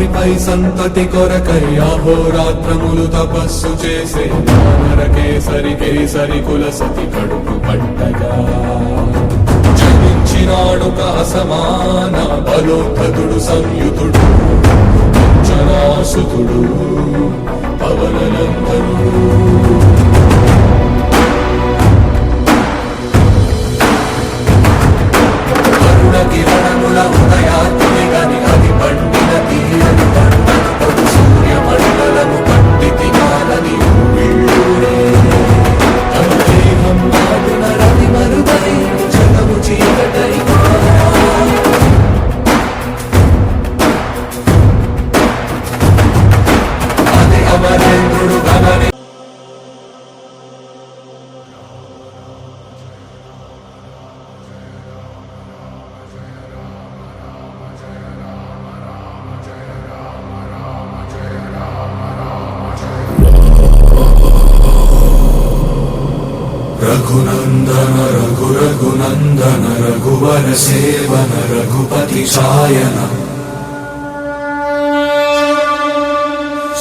రాత్రిపై సంతతి కొరకై అహోరాత్రములు తపస్సు చేసే నరకేసరి కేసరి కేసరి కుల సతి కడుపు పట్టగా జనించినాడుక అసమాన బలోద్ధతుడు సంయుతుడు జనాసుతుడు రఘునందన రఘు రఘునందన రఘువర సేవన రఘుపతి ఛాయన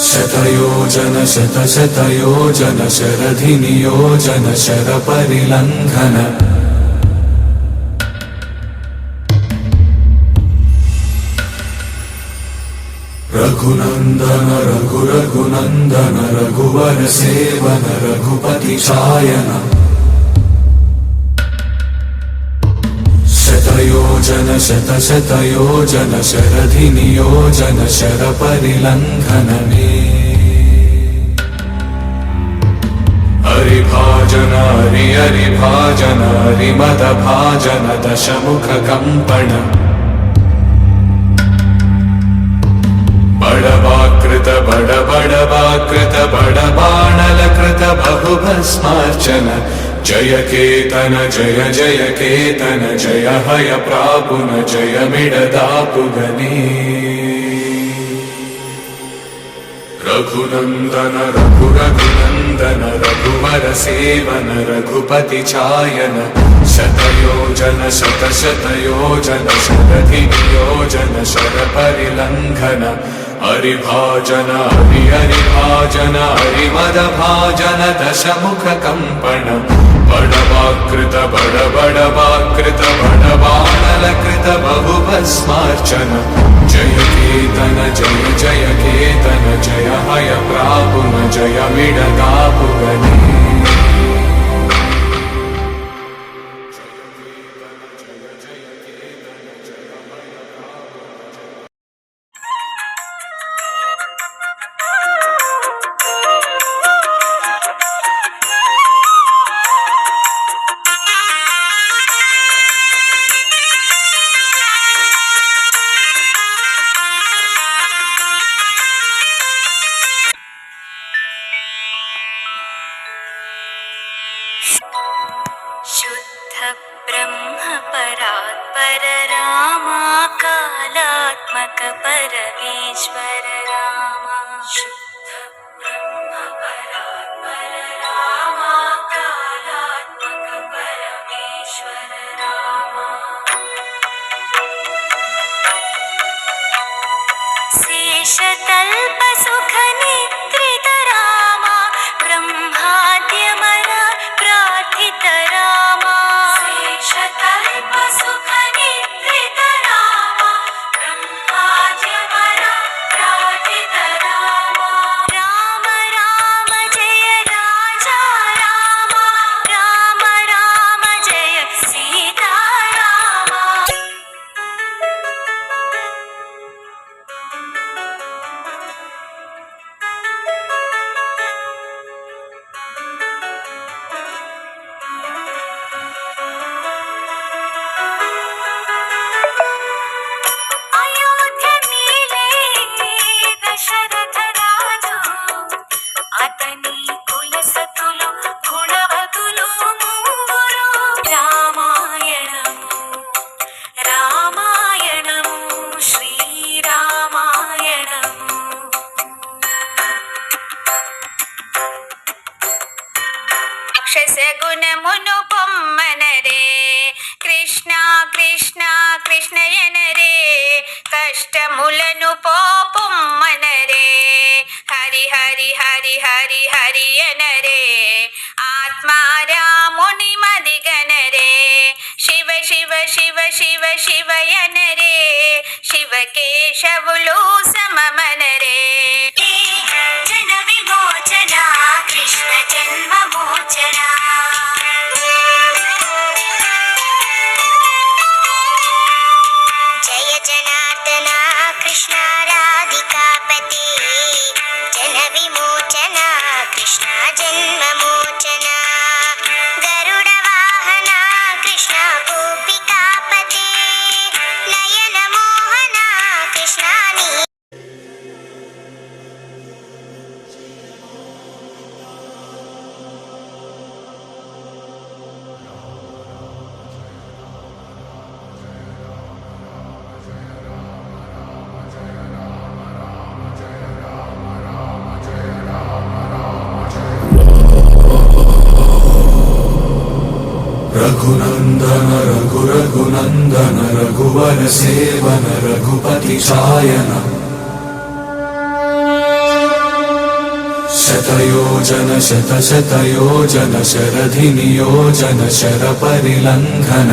శతయోజన శత శతయోజన శరధి నియోజన శర పరిలంఘన రఘునందన రఘు రఘునందన రఘువర योजन शतशतयोजन शरधिनियोजन शरपरिलङ्घन मे हरिभाजनारि हरिभाजन हरिमदभाजन दशमुखकम्पण बडवाकृत बड वा कृत बड बड बडबाणलकृत बभुभस्मार्चन జయ కేతన జయ జయ కేతన జయ హయ ప్రాపున జయ మిడదాపుగనే రఘునందన రఘు రఘునందన రఘువర సేవన రఘుపతి ఛాయన శతయోజన శత శతయోజన శరధి నియోజన శర పరిలంఘన హరిభాజన హరి హరిభాజన హరిమద భాజన దశముఖ కంపణ బడవాకృత బడ బడవాకృత బడబాణలకృత బహుభస్మార్చన. జయ కేతన జయ జయ కేతన. జయ హయ पररामा कालात्मक परमेश्वर रामा గుణమును పొమ్మనరే. కృష్ణ కృష్ణ కృష్ణయనరే. కష్టములను పోపు హరి హరి హరి హరి హరి అనరే. ఆత్మారాముని మదిగనరే. శివ శివ శివ శివ శివయనరే శివ रघुनन्दन रघुरघुनन्दन रघुवर सेवन रघुपति चायन। शतयोजन शतशतयोजन शरधि नियोजन शरपरिलङ्घन